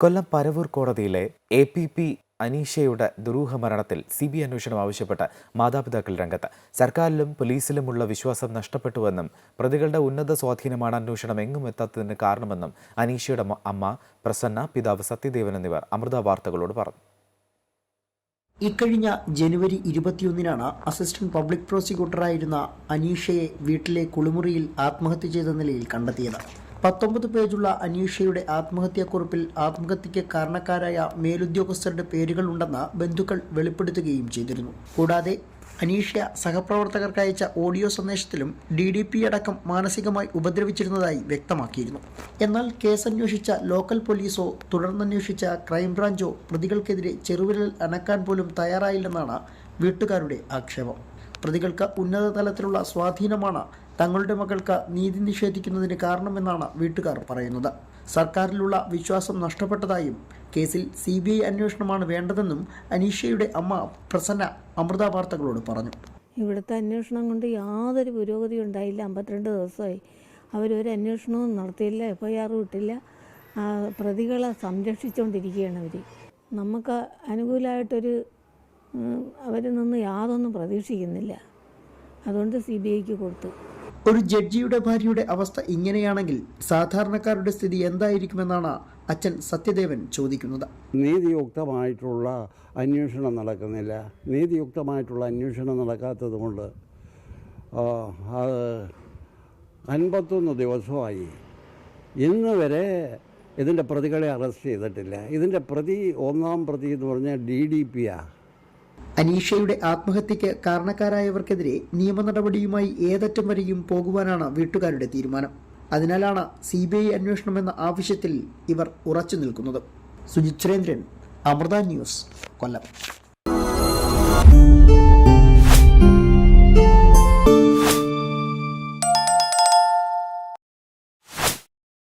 കൊല്ലം പരവൂർ കോടതിയിലെ A P P അനീഷയുടെ ദുരൂഹ മരണത്തിൽ സി ബി അന്വേഷണം ആവശ്യപ്പെട്ട് മാതാപിതാക്കൾ രംഗത്ത്. സർക്കാരിലും പോലീസിലുമുള്ള വിശ്വാസം നഷ്ടപ്പെട്ടുവെന്നും പ്രതികളുടെ ഉന്നത സ്വാധീനമാണ് അന്വേഷണം എങ്ങും എത്താത്തതിന് കാരണമെന്നും അനീഷയുടെ അമ്മ പ്രസന്ന പിതാവ് സത്യദേവൻ എന്നിവർ അമൃത വാർത്തകളോട് പറഞ്ഞു. ഇക്കഴിഞ്ഞ ജനുവരി ഇരുപത്തിയൊന്നിനാണ് അസിസ്റ്റന്റ് പബ്ലിക് പ്രോസിക്യൂട്ടറായിരുന്ന അനീഷയെ വീട്ടിലെ കുളിമുറിയിൽ ആത്മഹത്യ ചെയ്ത നിലയിൽ കണ്ടെത്തിയത്. പത്തൊമ്പത് പേജുള്ള അനീഷയുടെ ആത്മഹത്യാക്കുറിപ്പിൽ ആത്മഹത്യയ്ക്ക് കാരണക്കാരായ മേലുദ്യോഗസ്ഥരുടെ പേരുകൾ ഉണ്ടെന്ന് ബന്ധുക്കൾ വെളിപ്പെടുത്തുകയും ചെയ്തിരുന്നു. കൂടാതെ അനീഷ സഹപ്രവർത്തകർക്ക് അയച്ച ഓഡിയോ സന്ദേശത്തിലും ഡി ഡി പി അടക്കം മാനസികമായി ഉപദ്രവിച്ചിരുന്നതായി വ്യക്തമാക്കിയിരുന്നു. എന്നാൽ കേസ് അന്വേഷിച്ച ലോക്കൽ പോലീസോ തുടർന്നന്വേഷിച്ച ക്രൈംബ്രാഞ്ചോ പ്രതികൾക്കെതിരെ ചെറുവിരൽ അനക്കാൻ പോലും തയ്യാറായില്ലെന്നാണ് വീട്ടുകാരുടെ ആക്ഷേപം. പ്രതികൾക്ക് ഉന്നത തലത്തിലുള്ള സ്വാധീനമാണ് തങ്ങളുടെ മകൾക്ക് നീതി നിഷേധിക്കുന്നതിന് കാരണമെന്നാണ് വീട്ടുകാർ പറയുന്നത്. സർക്കാരിലുള്ള വിശ്വാസം നഷ്ടപ്പെട്ടതായും കേസിൽ സി ബി ഐ അന്വേഷണമാണ് വേണ്ടതെന്നും അനീഷയുടെ അമ്മ പ്രസന്ന അമൃത വാർത്തകളോട് പറഞ്ഞു. ഇവിടുത്തെ അന്വേഷണം കൊണ്ട് യാതൊരു പുരോഗതി ഉണ്ടായില്ല. അമ്പത്തിരണ്ട് ദിവസമായി അവരൊരു അന്വേഷണവും നടത്തിയില്ല എഫ് ഐ ആർ വിട്ടില്ല പ്രതികളെ സംരക്ഷിച്ചുകൊണ്ടിരിക്കുകയാണ് അവർ നമുക്ക് അനുകൂലമായിട്ടൊരു അവരിൽ നിന്ന് യാതൊന്നും പ്രതീക്ഷിക്കുന്നില്ല. അതുകൊണ്ട് സി ബി ഐക്ക് കൊടുത്തു. ഒരു ജഡ്ജിയുടെ ഭാര്യയുടെ അവസ്ഥ ഇങ്ങനെയാണെങ്കിൽ സാധാരണക്കാരുടെ സ്ഥിതി എന്തായിരിക്കുമെന്നാണ് അച്ഛൻ സത്യദേവൻ ചോദിക്കുന്നത്. നീതിയുക്തമായിട്ടുള്ള അന്വേഷണം നടക്കുന്നില്ല. നീതിയുക്തമായിട്ടുള്ള അന്വേഷണം നടക്കാത്തത് കൊണ്ട് അത് അൻപത്തൊന്ന് ദിവസമായി ഇന്ന് വരെ ഇതിന്റെ പ്രതികളെ അറസ്റ്റ് ചെയ്തിട്ടില്ല. ഇതിന്റെ പ്രതി ഒന്നാം പ്രതി എന്ന് പറഞ്ഞാൽ ഡി ഡി പി ആ. അനീഷയുടെ ആത്മഹത്യക്ക് കാരണക്കാരായവർക്കെതിരെ നിയമ നടപടിയുമായി ഏതറ്റം വരെയും പോകുവാനാണ് വീട്ടുകാരുടെ തീരുമാനം. അതിനാലാണ് സി ബി ഐ അന്വേഷണമെന്ന ആവശ്യത്തിൽ ഇവർ ഉറച്ചു നിൽക്കുന്നത്. സുജിത് സുരേന്ദ്രൻ അമൃത ന്യൂസ് കൊല്ലം.